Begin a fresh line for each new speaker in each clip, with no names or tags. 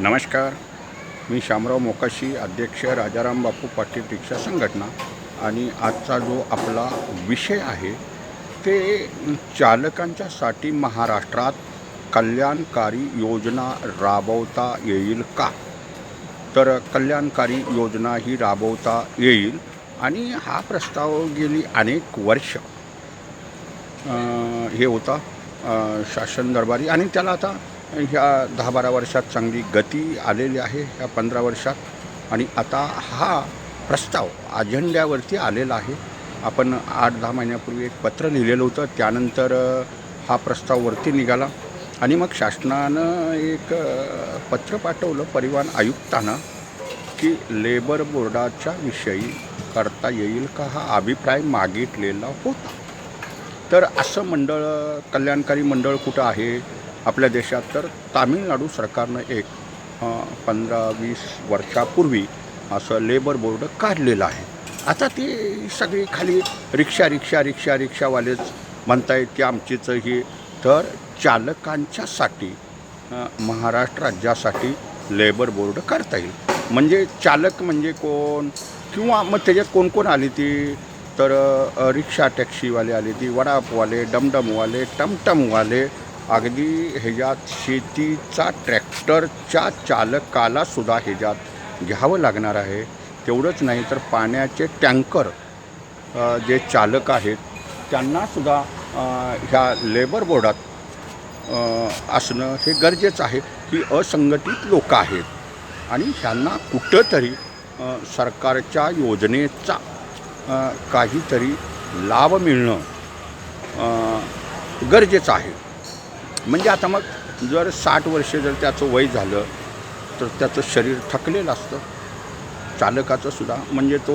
नमस्कार. मी शामराव मोकाशी अध्यक्ष राजाराम बापू पाटील रिक्षा संघटना. आणि आजचा जो आपला विषय आहे ते चालकांच्यासाठी महाराष्ट्रात कल्याणकारी योजना राबवता येईल का? तर कल्याणकारी योजना ही राबवता येईल आणि हा प्रस्ताव गेली अनेक वर्ष. हे होता शासन दरबारी. आणि त्याला आता ह्या दहा बारा वर्षात चांगली गती आलेली आहे ह्या पंधरा वर्षात. आणि आता हा प्रस्ताव अजेंड्यावरती आलेला आहे. आपण आठ दहा महिन्यापूर्वी एक पत्र लिहिलेलं होतं. त्यानंतर हा प्रस्ताव वरती निघाला. आणि मग शासनानं एक पत्र पाठवलं परिवहन आयुक्तानं की लेबर बोर्डाच्या विषयी करता येईल का हा अभिप्राय मागितलेला होता. तर असं मंडळ कल्याणकारी मंडळ कुठं आहे? आपल्या देशात तर तामिळनाडू सरकारनं एक पंधरा वीस वर्षापूर्वी असं लेबर बोर्ड काढलेलं आहे. आता ते सगळी खाली रिक्षा रिक्षा रिक्षा रिक्षावालेच म्हणतायत की आमचीच ही तर चालकांच्यासाठी महाराष्ट्र राज्यासाठी लेबर बोर्ड काढता येईल. म्हणजे चालक म्हणजे कोण? किंवा मग त्याच्यात कोण कोण आली ती? तर रिक्षा टॅक्सीवाले आले ती वडापवाले डमडमवाले टमटमवाले अगदी ह्याच्यात शेतीचा ट्रॅक्टरच्या चालकाला सुद्धा ह्याच्यात घ्यावं लागणार आहे. तेवढंच नाही तर पाण्याचे टँकर जे चालक आहेत त्यांनासुद्धा ह्या लेबर बोर्डात असणं हे गरजेचं आहे. की असंघटित लोक आहेत. आणि ह्यांना कुठंतरी सरकारच्या योजनेचा काहीतरी लाभ मिळणं गरजेचं आहे. म्हणजे आता मग जर साठ वर्षे जर त्याचं वय झालं तर त्याचं शरीर थकलेलं असतं. चालकाचं सुद्धा म्हणजे तो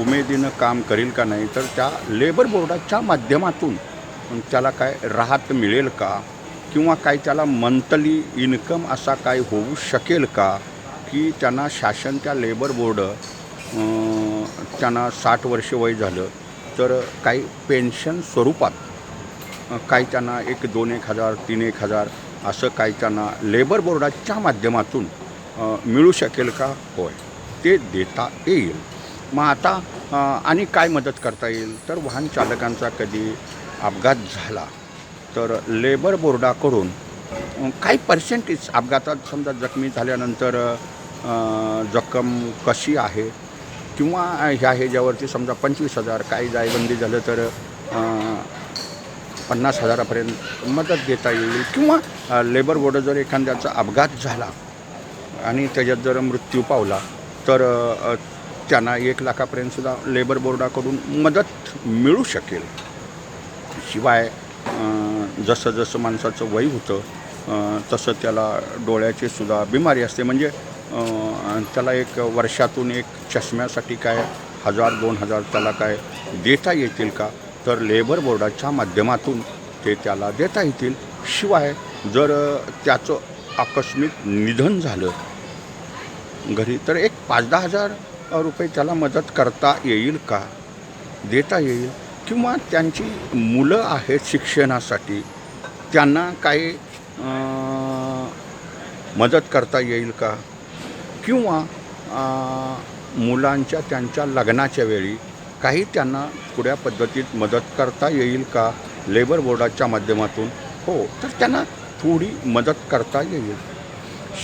उमेदीनं काम करेल का नाही तर त्या लेबर बोर्डाच्या माध्यमातून त्याला काय राहत मिळेल का? किंवा काय त्याला मंथली इन्कम असा काय होऊ शकेल का? की त्यांना शासन त्या लेबर बोर्ड त्यांना साठ वर्ष वय झालं तर काही पेन्शन स्वरूपात अ, काही त्यांना एक दोन एक हजार तीन एक हजार असं काही त्यांना लेबर बोर्डाच्या माध्यमातून मिळू शकेल का? होय. ते देता येईल. मग आता आणि काय मदत करता येईल? तर वाहन चालकांचा कधी अपघात झाला तर लेबर बोर्डाकडून काही पर्सेंटेज अपघातात समजा जखमी झाल्यानंतर जखम कशी आहे? किंवा ह्या ह्याच्यावरती समजा पंचवीस हजार काही जायबंदी झालं तर पन्नास हजारापर्यंत मदत देता येईल किंवा लेबर बोर्ड जर एखाद्याचा अपघात झाला आणि त्याच्यात जर मृत्यू पावला तर त्यांना एक लाखापर्यंतसुद्धा लेबर बोर्डाकडून मदत मिळू शकेल. शिवाय जसं जसं माणसाचं वय होतं तसं त्याला डोळ्याची सुद्धा बिमारी असते. म्हणजे त्याला एक वर्षातून एक चष्म्यासाठी काय हजार दोन हजार त्याला काय देता येतील का? तर लेबर बोर्डाच्या माध्यमातून ते त्याला देता येतील. शिवाय जर त्याचं आकस्मिक निधन झालं घरी तर एक पाच दहा हजार रुपये त्याला मदत करता येईल का? देता येईल. किंवा त्यांची मुलं आहेत शिक्षणासाठी त्यांना काही मदत करता येईल का? किंवा मुलांच्या त्यांच्या लग्नाच्या वेळी काही त्यांना पुढ्या पद्धतीत मदत करता येईल का? लेबर बोर्डाच्या माध्यमातून? हो तर त्यांना थोडी मदत करता येईल.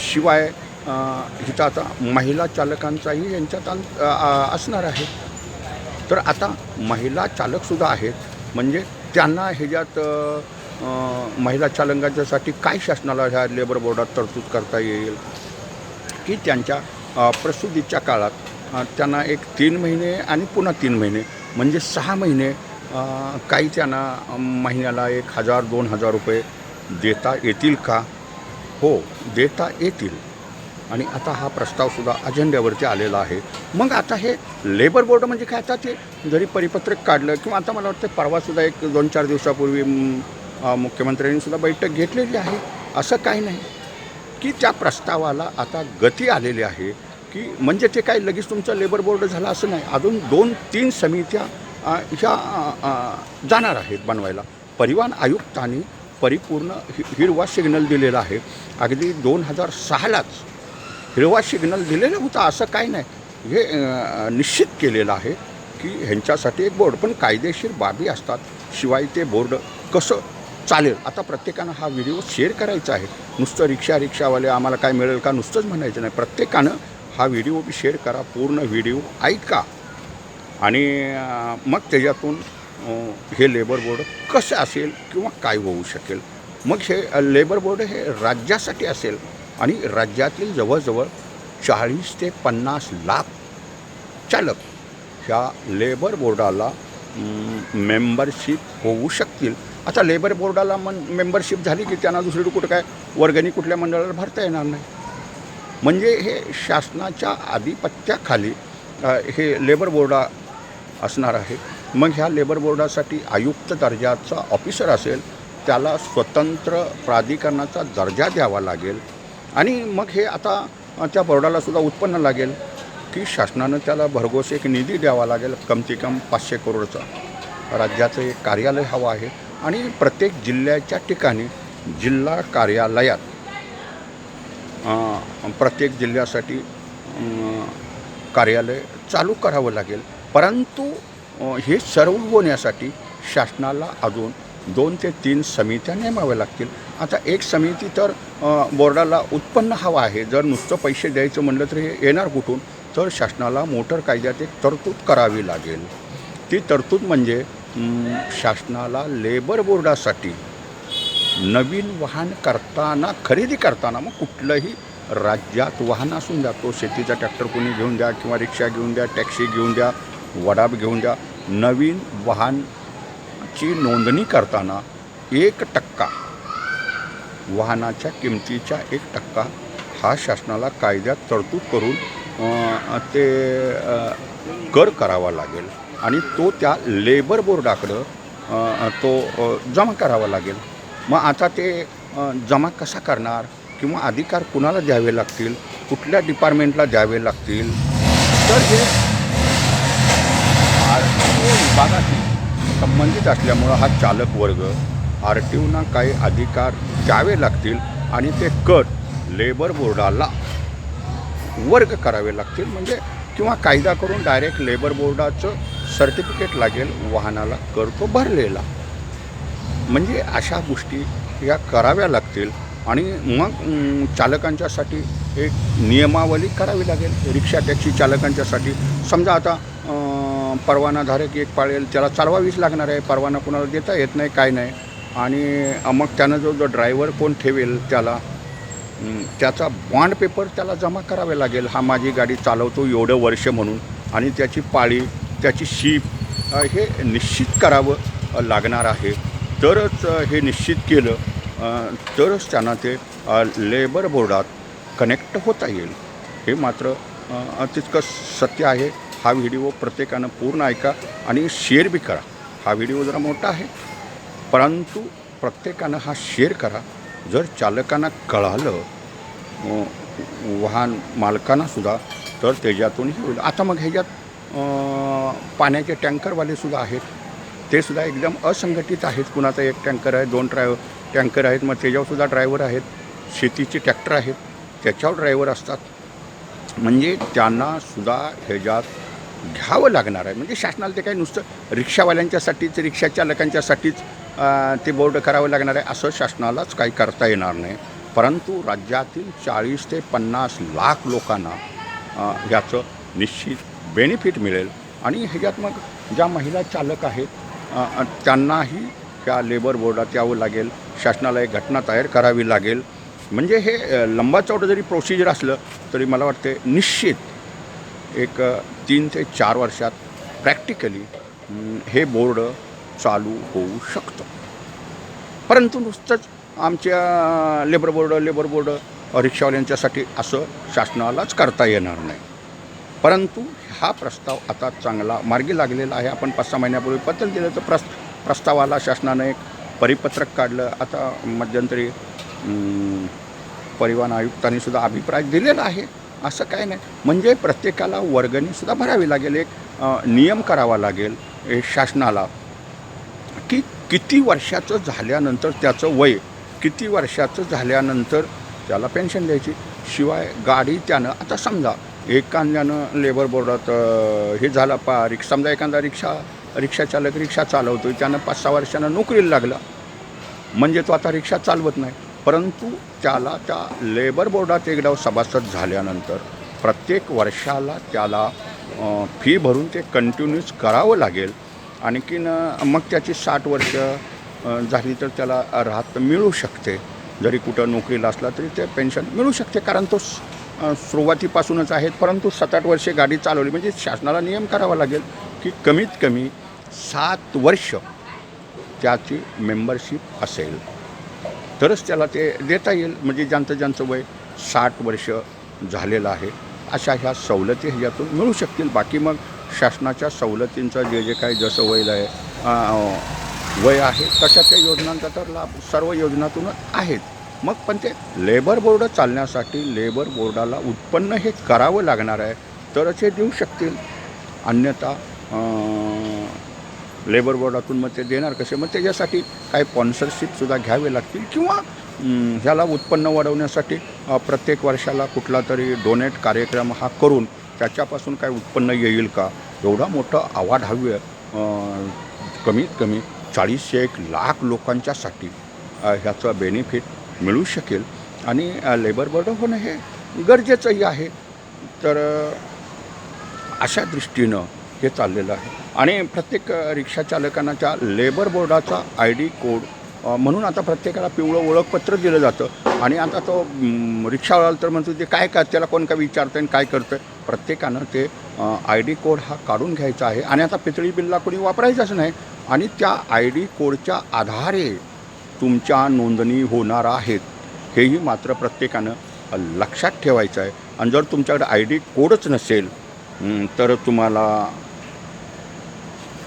शिवाय हिथं आता महिला चालकांचाही यांच्यात असणार आहे. तर आता महिला चालकसुद्धा आहेत. म्हणजे त्यांना ह्याच्यात महिला चालकांच्यासाठी काय शासनाला ह्या लेबर बोर्डात तरतूद करता येईल? की त्यांच्या प्रसूतीच्या काळात त्यांना एक तीन महिने आणि पुन्हा तीन महिने म्हणजे सहा महिने काही त्यांना महिन्याला एक हजार दोन हजार रुपये देता येतील का? हो देता येतील. आणि आता हा प्रस्तावसुद्धा अजेंड्यावरती आलेला आहे. मग आता हे लेबर बोर्ड म्हणजे काय? आता ते जरी परिपत्रक काढलं किंवा आता मला वाटतं परवासुद्धा एक दोन चार दिवसापूर्वी मुख्यमंत्र्यांनीसुद्धा मुख्यमंत्र्यांनी सुद्धा बैठक घेतलेली आहे. असं काही नाही. की त्या प्रस्तावाला आता गती आलेली आहे. की म्हणजे ते काय लगेच तुमचं लेबर बोर्ड झालं असं नाही. अजून दोन तीन समित्या ह्या जाणार आहेत बनवायला. परिवहन आयुक्तांनी परिपूर्ण हि हिरवा सिग्नल दिलेला आहे. अगदी दोन हजार सहालाच हिरवा सिग्नल दिलेला होता असं काही नाही. हे निश्चित केलेलं आहे की ह्यांच्यासाठी एक बोर्ड पण कायदेशीर बाबी असतात. शिवाय ते बोर्ड कसं चालेल? आता प्रत्येकानं हा व्हिडिओ शेअर करायचा आहे. नुसतं रिक्षा रिक्षावाले आम्हाला काय मिळेल का? नुसतंच म्हणायचं नाही. प्रत्येकानं हा व्हिडिओ बी शेअर करा पूर्ण व्हिडिओ ऐका. आणि मग त्याच्यातून हे लेबर बोर्ड कसं असेल किंवा काय होऊ शकेल? मग हे लेबर बोर्ड हे राज्यासाठी असेल आणि राज्यातील जवळजवळ चाळीस ते पन्नास लाख चालक ह्या लेबर बोर्डाला मेंबरशिप होऊ शकतील. आता लेबर बोर्डाला मन मेंबरशिप झाली की त्यांना दुसरीकडे कुठं काय वर्गणी कुठल्या मंडळाला भरता येणार नाही. म्हणजे हे शासनाच्या आधिपत्याखाली हे लेबर बोर्ड असणार आहे. मग ह्या लेबर बोर्डासाठी आयुक्त दर्जाचा ऑफिसर असेल त्याला स्वतंत्र प्राधिकरणाचा दर्जा द्यावा लागेल आणि मग हे आता त्या बोर्डाला सुद्धा उत्पन्न लागेल की शासनानं त्याला भरघोस एक निधी द्यावा लागेल कमती कम पाचशे करोडचा. राज्याचं एक कार्यालय हवं आहे आणि प्रत्येक जिल्ह्याच्या ठिकाणी जिल्हा कार्यालयात प्रत्येक जिल्ह्यासाठी कार्यालय चालू करावं लागेल. परंतु हे सर्व होण्यासाठी शासनाला अजून दोन ते तीन समित्या नेमाव्या लागतील. आता एक समिती तर बोर्डाला उत्पन्न हवं आहे. जर नुसतं पैसे द्यायचं म्हणलं तर हे येणार कुठून? तर शासनाला मोटर कायद्यात एक तरतूद करावी लागेल. ती तरतूद म्हणजे शासनाला लेबर बोर्डासाठी नवीन वाहन करताना खरेदी करताना मग कुठलंही राज्यात वाहन असून द्या तो शेतीचा ट्रॅक्टर कोणी घेऊन द्या किंवा रिक्षा घेऊन द्या टॅक्सी घेऊन द्या वडाप घेऊन द्या नवीन वाहनची नोंदणी करताना एक टक्का वाहनाच्या किमतीच्या एक टक्का हा शासनाला कायद्यात तरतूद करून ते कर करावा लागेल. आणि तो त्या लेबर बोर्डाकडं तो जमा करावा लागेल. मग आता ते जमा कसा करणार किंवा अधिकार कुणाला द्यावे लागतील? कुठल्या डिपार्टमेंटला द्यावे लागतील? तर हे आर टी ओ विभागाशी संबंधित असल्यामुळं हा चालक वर्ग आर टी ओना काही अधिकार द्यावे लागतील आणि ते कर लेबर बोर्डाला वर्ग करावे लागतील म्हणजे किंवा कायदा करून डायरेक्ट लेबर बोर्डाचं सर्टिफिकेट लागेल वाहनाला कर तो भरलेला. म्हणजे अशा गोष्टी या कराव्या लागतील आणि मग चालकांच्यासाठी एक नियमावली करावी लागेल. रिक्षा टॅक्सी चालकांच्यासाठी. समजा आता परवानाधारक एक पाळेल त्याला चालवावीच लागणार आहे. परवाना कोणाला देता येत नाही काय नाही. आणि मग त्यानं जो जो ड्रायव्हर कोण ठेवेल त्याला त्याचा बॉन्ड पेपर त्याला जमा करावे लागेल. हा माझी गाडी चालवतो एवढं वर्ष म्हणून. आणि त्याची पाळी त्याची शीप हे निश्चित करावं लागणार आहे. तरच हे निश्चित केलं तरच त्यांना ते लेबर बोर्डात कनेक्ट होता येईल. हे मात्र तितकं सत्य आहे. हा व्हिडिओ प्रत्येकानं पूर्ण ऐका आणि शेअर बी करा. हा व्हिडिओ जरा मोठा आहे. परंतु प्रत्येकानं हा शेअर करा. जर चालकांना कळालं वाहन मालकांनासुद्धा तर त्याच्यातून होईल. आता मग ह्याच्यात पाण्याचे टँकरवाले सुद्धा आहेत. ते सुद्धा एकदम असंघटित आहेत. कुणाचा एक टँकर आहे दोन ड्रायव्हर टँकर आहेत मग त्याच्यावर सुद्धा ड्रायव्हर आहेत. शेतीचे ट्रॅक्टर आहेत. त्याच्यावर ड्रायव्हर असतात. म्हणजे त्यांना सुद्धा ह्याच्यात घ्यावं लागणार आहे. म्हणजे शासनाला ते काही नुसतं रिक्षावाल्यांच्यासाठीच रिक्षा चालकांच्यासाठीच ते बोर्ड करावं लागणार आहे असं शासनालाच काही करता येणार नाही. परंतु राज्यातील चाळीस ते पन्नास लाख लोकांना ह्याचं निश्चित बेनिफिट मिळेल. आणि ह्याच्यात मग ज्या महिला चालक आहेत त्यांनाही त्या लेबर बोर्डात यावं लागेल शासनाला एक घटना तयार करावी लागेल. म्हणजे हे लंबाचौडं जरी प्रोसिजर असलं तरी मला वाटते निश्चित एक तीन ते चार वर्षात प्रॅक्टिकली हे बोर्ड चालू होऊ शकतं. परंतु नुसतंच आमच्या लेबर बोर्ड लेबर बोर्ड रिक्षावाल्यांच्यासाठी असं शासनालाच करता येणार नाही. परंतु हा प्रस्ताव आता चांगला मार्गी लागलेला आहे. आपण पाच सहा महिन्यापूर्वी पत्र दिलं तर प्रस प्रस्तावाला शासनानं एक परिपत्रक काढलं. आता मध्यंतरी परिवहन आयुक्तांनी सुद्धा अभिप्राय दिलेला आहे. असं काय नाही. म्हणजे प्रत्येकाला वर्गणीसुद्धा भरावी लागेल. एक नियम करावा लागेल. शासनाला की किती वर्षाचं झाल्यानंतर त्याचं वय किती वर्षाचं झाल्यानंतर त्याला पेन्शन द्यायची. शिवाय गाडी त्यानं आता समजा एखाद्यानं लेबर बोर्डात हे झालं पा रिक्षा समजा एखादा रिक्षा रिक्षाचालक रिक्षा चालवतो त्यानं पाच सहा वर्षानं नोकरीला लागला. म्हणजे तो आता रिक्षा चालवत नाही. परंतु त्याला त्या लेबर बोर्डात एकदा सभासद झाल्यानंतर प्रत्येक वर्षाला त्याला फी भरून ते कंटिन्यूस करावं लागेल. आणखीन मग त्याची साठ वर्ष झाली तर त्याला राहत मिळू शकते. जरी कुठं नोकरीला असला तरी ते पेन्शन मिळू शकते कारण तो सुरुवातीपासूनच आहेत परंतु सात आठ वर्षे गाडी चालवली. म्हणजे शासनाला नियम करावा लागेल की कमीत कमी सात वर्ष त्याची मेंबरशिप असेल. तरच त्याला ते देता येईल. म्हणजे ज्यांचं ज्यांचं वय साठ वर्ष झालेलं आहे अशा ह्या सवलती ह्याच्यातून मिळू शकतील. बाकी मग शासनाच्या सवलतींचं जे जे काही जसं वय आहे वय आहे तशा त्या योजनांचा तर लाभ सर्व योजनातूनच आहेत. मग पण ते लेबर बोर्ड चालण्यासाठी लेबर बोर्डाला उत्पन्न हे करावं लागणार आहे तरच हे देऊ शकतील. अन्यथा लेबर बोर्डातून मग ते देणार कसे? मग त्याच्यासाठी काही स्पॉन्सरशिपसुद्धा घ्यावे लागतील किंवा ह्याला उत्पन्न वाढवण्यासाठी प्रत्येक वर्षाला कुठला तरी डोनेट कार्यक्रम हा करून त्याच्यापासून काय उत्पन्न येईल का? एवढा मोठं आवाढाव्य अं, कमीत कमी चाळीसशे एक लाख लोकांच्यासाठी ह्याचं बेनिफिट मिळू शकेल. आणि लेबर बोर्ड होणं हे गरजेचंही आहे. तर अशा दृष्टीनं हे चाललेलं आहे. आणि प्रत्येक रिक्षा चालकांच्या त्या लेबर बोर्डाचा आय डी कोड म्हणून आता प्रत्येकाला पिवळं ओळखपत्र दिलं जातं. आणि आता तो रिक्षावाला तर म्हणतो ते काय काय त्याला कोण काय विचारतं आणि काय करतं प्रत्येकानं ते आय डी कोड हा काढून घ्यायचा आहे. आणि आता पितळी बिल्ला कोणी वापरायचाच नाही. आणि त्या आय डी कोडच्या आधारे तुमच्या नोंदणी होणार आहेत. हेही मात्र प्रत्येकानं लक्षात ठेवायचं आहे. आणि जर तुमच्याकडे आय डी कोडच नसेल तर तुम्हाला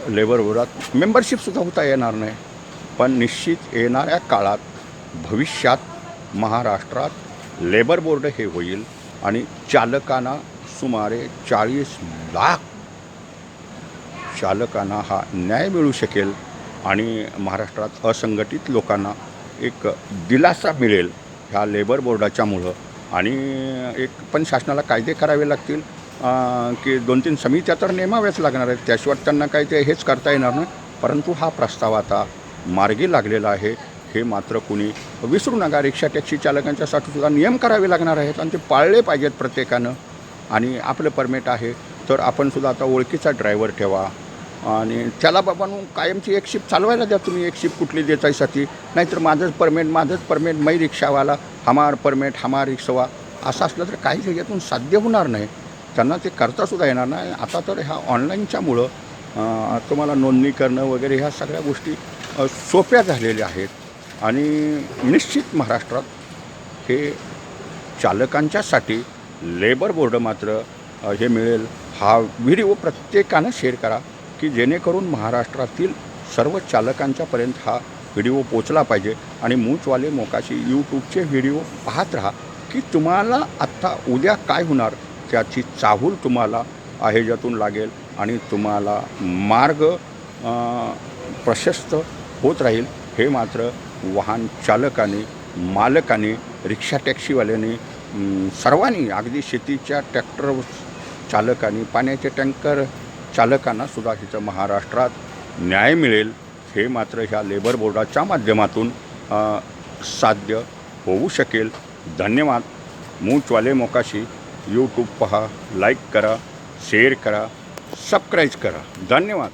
लेबर बोर्डात मेंबरशिपसुद्धा होता येणार नाही. पण निश्चित येणाऱ्या काळात भविष्यात महाराष्ट्रात लेबर बोर्ड हे होईल आणि चालकांना सुमारे चाळीस लाख चालकांना हा न्याय मिळू शकेल. आणि महाराष्ट्रात असंघटित लोकांना एक दिलासा मिळेल ह्या लेबर बोर्डाच्यामुळं आणि एक पण शासनाला कायदे करावे लागतील की दोन तीन समित्या तर नेमाव्याच लागणार आहेत त्याशिवाय त्यांना काही ते हेच करता येणार नाही. परंतु हा प्रस्ताव आता मार्गी लागलेला आहे. हे मात्र कुणी विसरू नका. रिक्षा टॅक्सी चालकांच्यासाठी सुद्धा नियम करावे लागणार आहेत आणि ते पाळले पाहिजेत प्रत्येकानं. आणि आपलं परमिट आहे तर आपण सुद्धा आता ओळखीचा ड्रायव्हर ठेवा. आणि त्याला बाबांनो कायमची एक शिफ्ट चालवायला द्या तुम्ही एक शिफ्ट कुठली देतायसाठी. नाहीतर माझंच परमेंट माझंच परमेंट मै रिक्षावाला हमार परमेंट हमार रिक्षावा असं असलं तर काही ह्याच्यातून साध्य होणार नाही. त्यांना ते करतासुद्धा येणार नाही. आता तर ह्या ऑनलाईनच्यामुळं तुम्हाला नोंदणी करणं वगैरे ह्या सगळ्या गोष्टी सोप्या झालेल्या आहेत. आणि निश्चित महाराष्ट्रात हे चालकांच्यासाठी लेबर बोर्ड मात्र हे मिळेल. हा व्हिडिओ प्रत्येकानं शेअर करा. की जेणेकरून महाराष्ट्रातील सर्व चालकांच्यापर्यंत हा व्हिडिओ पोचला पाहिजे आणि मूचवाले मोकाशी यूट्यूबचे व्हिडिओ पाहत राहा की तुम्हाला आत्ता उद्या काय होणार त्याची चाहूल तुम्हाला आहेजातून लागेल आणि तुम्हाला मार्ग प्रशस्त होत राहील. हे मात्र वाहन चालकाने मालकाने रिक्षा टॅक्सीवाल्याने सर्वांनी अगदी शेतीच्या ट्रॅक्टर चालकांनी पाण्याचे टँकर चालकांना सुद्धा तिथं महाराष्ट्रात न्याय मिळेल हे मात्र ह्या लेबर बोर्डाच्या माध्यमातून साध्य होऊ शकेल. धन्यवाद. मूचवाले मोकाशी. यूट्यूब पहा लाईक करा शेअर करा सबस्क्राईब करा. धन्यवाद.